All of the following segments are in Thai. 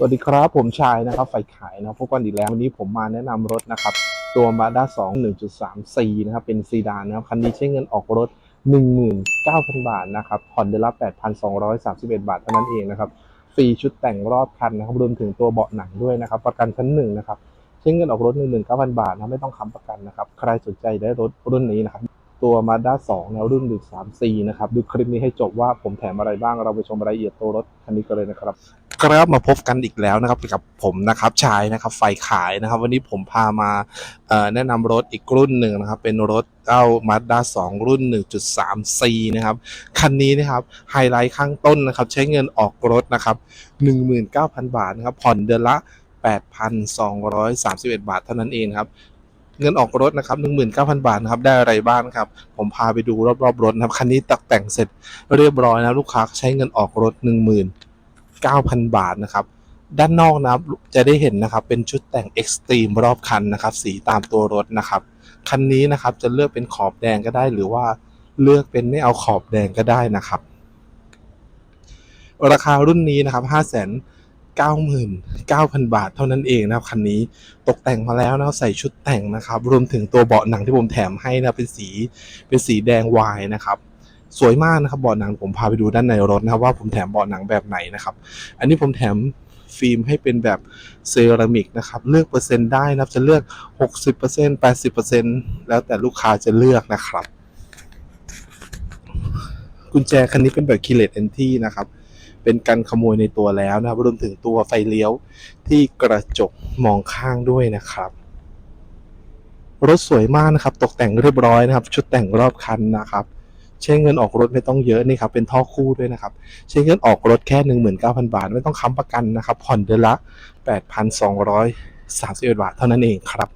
สวัสดีครับ ผมชายนะครับไฟขายนะพบกันอีกแล้ววันนี้ผมมาแนะนำรถนะครับ ตัว Mazda 2 1.3นะครับ เป็นซีดานนะครับ คันนี้ใช้เงินออกรถ 19,000 บาทนะครับผ่อนเดือนละ 8,231 บาทเท่านั้นเองนะครับฟรีชุดแต่งรอบคันนะครับรวมถึงตัวเบาะหนังด้วยนะครับ ประกันชั้นหนึ่งนะครับใช้เงินออกรถ 19,000 บาทนะไม่ต้องค้ำประกันนะครับ ใครสนใจได้รถรุ่นนี้นะครับตัว Mazda 2นะรุ่น 1.3นะครับ ดูคลิปนี้ให้จบว่าผมแถมอะไรบ้าง เราไปชมรายละเอียดตัวรถคันนี้กันเลยนะครับ ครับมาพบกันอีกแล้วนะครับกับผมนะครับชายนะครับไฟขายนะครับ วันนี้ผมพามาแนะนำรถอีกรุ่นหนึ่งนะครับ เป็นรถเจ้า Mazda 2รุ่น 1.3 C นะครับ คันนี้นะครับไฮไลท์ข้างต้นนะครับ ใช้เงินออกรถนะครับ 19,000 บาทนะครับ ผ่อนเดือนละ 8,231 บาทเท่านั้นเองครับเงินออกรถนะครับ19,000 บาทนะครับ ได้อะไรบ้างครับ ผมพาไปดูรอบๆรถนะครับ คันนี้ตกแต่งเสร็จเรียบร้อยนะลูกค้าใช้เงินออกรถ 10,000 9,000 บาทนะครับ ด้านนอกนะครับจะได้เห็นนะครับเป็นชุดแต่งเอ็กซ์ตรีมรอบคันนะครับ สีตามตัวรถนะครับ คันนี้นะครับจะเลือกเป็นขอบแดงก็ได้ หรือว่าเลือกเป็นไม่เอาขอบแดงก็ได้นะครับ ราคารุ่นนี้นะครับ5 9 9 0 0 0 บาทเท่านั้นเองนะครับคันนี้ตกแต่งมาแล้วนะใส่ชุดแต่งนะครับ รวมถึงตัวเบาะหนังที่ผมแถมให้นะเป็นสีเป็นสีแดงวายนะครับ สวยมากนะครับเบาะหนังผมพาไปดูด้านในรถนะครับว่าผมแถมเบาะหนังแบบไหนนะครับ อันนี้ผมแถมฟิล์มให้เป็นแบบเซรามิกนะครับเลือกเปอร์เซ็นต์ได้นะครับจะเลือก 60% 80%แล้วแต่ลูกค้าจะเลือกนะครับ กุญแจคันนี้เป็นแบบคีเลตเอนที่นะครับเป็นการขโมยในตัวแล้วนะครับรวมถึงตัวไฟเลี้ยวที่กระจกมองข้างด้วยนะครับรถสวยมากนะครับ ตกแต่งเรียบร้อยนะครับ ชุดแต่งรอบคันนะครับ ใช้เงินออกรถไม่ต้องเยอะนี่ครับเป็นท่อคู่ด้วยนะครับใช้เงินออกรถแค่ 19,000 บาท ไม่ต้องค้ำประกันนะครับ ผ่อนเดือนละ 8,231 บาท เท่านั้นเองครับ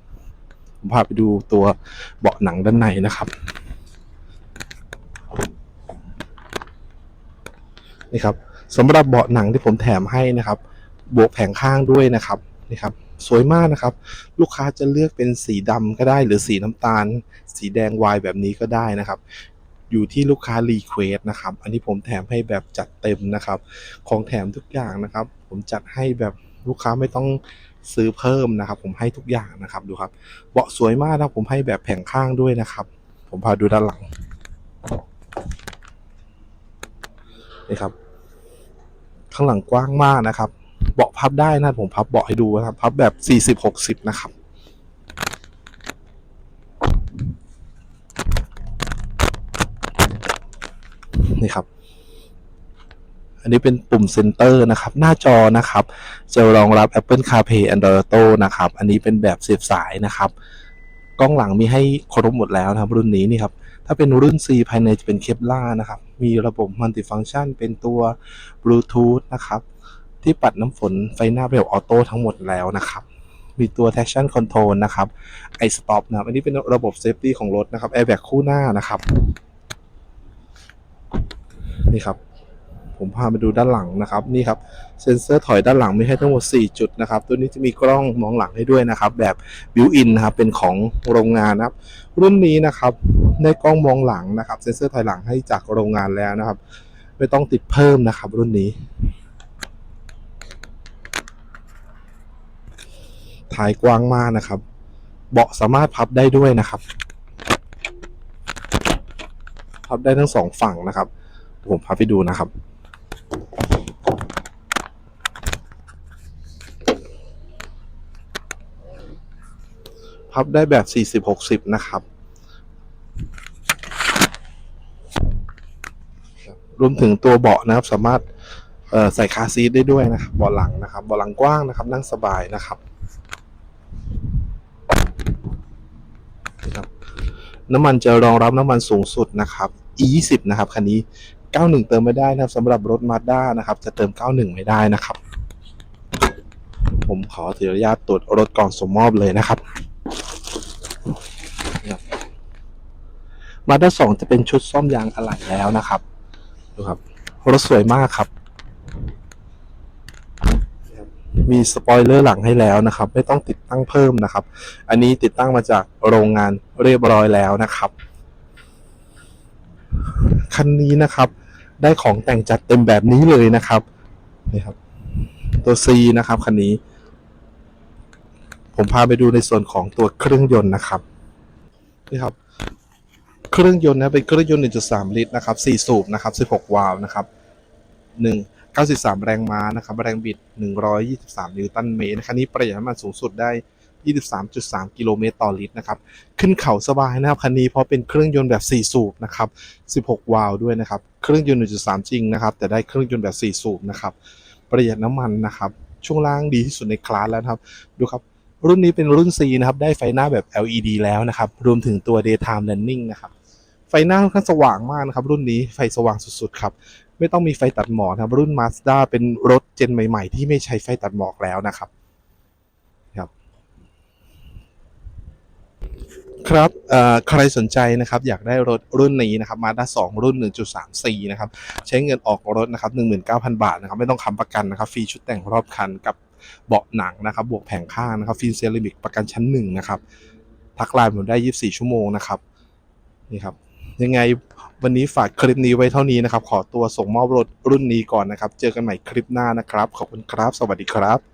ผมพาไปดูตัวเบาะหนังด้านในนะครับนี่ครับสำหรับเบาะหนังที่ผมแถมให้นะครับ บวกแผงข้างด้วยนะครับนี่ครับสวยมากนะครับ ลูกค้าจะเลือกเป็นสีดำก็ได้หรือสีน้ำตาล สีแดงวายแบบนี้ก็ได้นะครับ อยู่ที่ลูกค้ารีเควสนะครับ อันนี้ผมแถมให้แบบจัดเต็มนะครับ ของแถมทุกอย่างนะครับ ผมจัดให้แบบลูกค้าไม่ต้องซื้อเพิ่มนะครับ ผมให้ทุกอย่างนะครับดูครับ เบาะสวยมากนะผมให้แบบแผงข้างด้วยนะครับ ผมพาดูด้านหลังนี่ครับ ข้างหลังกว้างมากนะครับ เบาะพับได้นะผมพับเบาะให้ดูนะครับ พับแบบ 40-60 นะครับ นี่ครับ อันนี้เป็นปุ่มเซนเตอร์นะครับ หน้าจอนะครับจะรองรับ Apple CarPlay Android Auto นะครับ อันนี้เป็นแบบเสียบสายนะครับ กล้องหลังมีให้ครบหมดแล้วนะครับ รุ่นนี้นี่ครับ ถ้าเป็นรุ่น C ภายในจะเป็นเคปล่านะครับ มีระบบมัลติฟังชันเป็นตัว Bluetooth นะครับ ที่ปัดน้ำฝนไฟหน้าแบบออโต้ทั้งหมดแล้วนะครับมีตัว traction control นะครับ i stop นะครับ อันนี้เป็นระบบ safety ของรถนะครับ airbag คู่หน้านะครับ นี่ครับ ผมพามาดูด้านหลังนะครับนี่ครับเซ็นเซอร์ถอยด้านหลังมีให้ทั้งหมด 4 จุดนะครับ ตัวนี้จะมีกล้องมองหลังให้ด้วยนะครับ แบบ built-in นะครับเป็นของโรงงานนะครับ รุ่นนี้นะครับได้กล้องมองหลังนะครับ เซ็นเซอร์ถอยหลังให้จากโรงงานแล้วนะครับ ไม่ต้องติดเพิ่มนะครับ รุ่นนี้ท้ายกว้างมากนะครับ เบาะสามารถพับได้ด้วยนะครับ พับได้ทั้งสองฝั่งนะครับ ผมพาไปดูนะครับ พับได้แบบ 40-60 นะครับ รวมถึงตัวเบาะนะครับสามารถใส่คาซีทได้ด้วยนะครับเบาะหลังนะครับเบาะหลังกว้างนะครับ นั่งสบายนะครับนี่ครับน้ำมันจะรองรับน้ำมันสูงสุดนะครับ E20 นะครับคันนี้ 91 เติมไม่ได้นะครับสำหรับรถ Mazda นะครับ จะเติม 91 ไม่ได้นะครับ ผมขอถืออนุญาตตรวจรถก่อนส่งมอบเลยนะครับมาด้าสองจะเป็นชุดซ่อมยางอะไหล่แล้วนะครับดูครับรถสวยมากครับ มีสปอยเลอร์หลังให้แล้วนะครับ ไม่ต้องติดตั้งเพิ่มนะครับ อันนี้ติดตั้งมาจากโรงงานเรียบร้อยแล้วนะครับคันนี้นะครับ ได้ของแต่งจัดเต็มแบบนี้เลยนะครับนี่ครับ ตัว C นะครับคันนี้ ผมพาไปดูในส่วนของตัวเครื่องยนต์นะครับนี่ครับ เครื่องยนต์นะเป็นเครื่องยนต์ 1.3 ลิตรนะครับ 4 สูบนะครับ 16 วาล์วนะครับ 1 93 แรงม้านะครับ แรงบิด 123 นิวตันเมตรคันนี้ประหยัดน้ำมันสูงสุดได้ 23.3 กิโลเมตรต่อลิตรนะครับ ขึ้นเขาสบายนะครับ คันนี้เพราะเป็นเครื่องยนต์แบบ 4 สูบนะครับ 16 วาล์วด้วยนะครับ เครื่องยนต์ 1.3 จริงนะครับ แต่ได้เครื่องยนต์แบบ 4 สูบนะครับ ประหยัดน้ำมันนะครับ ช่วงล่างดีที่สุดในคลาสแล้วครับ ดูครับ รุ่นนี้เป็นรุ่น C นะครับ ได้ไฟหน้าแบบ LED แล้วนะครับ รวมถึงตัว daytime running นะครับ ไฟหน้าค่อนข้างสว่างมากนะครับ รุ่นนี้ ไฟสว่างสุดๆ ครับไม่ต้องมีไฟตัดหมอกนะครับรุ่น Mazda เป็นรถเจนใหม่ ๆ ที่ไม่ใช้ไฟตัดหมอกแล้วนะครับ ครับใครสนใจนะครับอยากได้รถรุ่นนี้นะครับ Mazda 2รุ่น 1.3 4 นะครับ ใช้เงินออกรถนะครับ 19,000 บาทนะครับ ไม่ต้องค้ำประกันนะครับ ฟรีชุดแต่งรอบคันกับเบาะหนังนะครับ บวกแผงข้างนะครับ ฟิล์มเซรามิกประกันชั้นหนึ่งนะครับ ทักไลน์ผมได้ 24 ชั่วโมงนะครับ นี่ครับ ยังไงวันนี้ฝากคลิปนี้ไว้เท่านี้นะครับ ขอตัวส่งมอบรถรุ่นนี้ก่อนนะครับ เจอกันใหม่คลิปหน้านะครับ ขอบคุณครับ สวัสดีครับ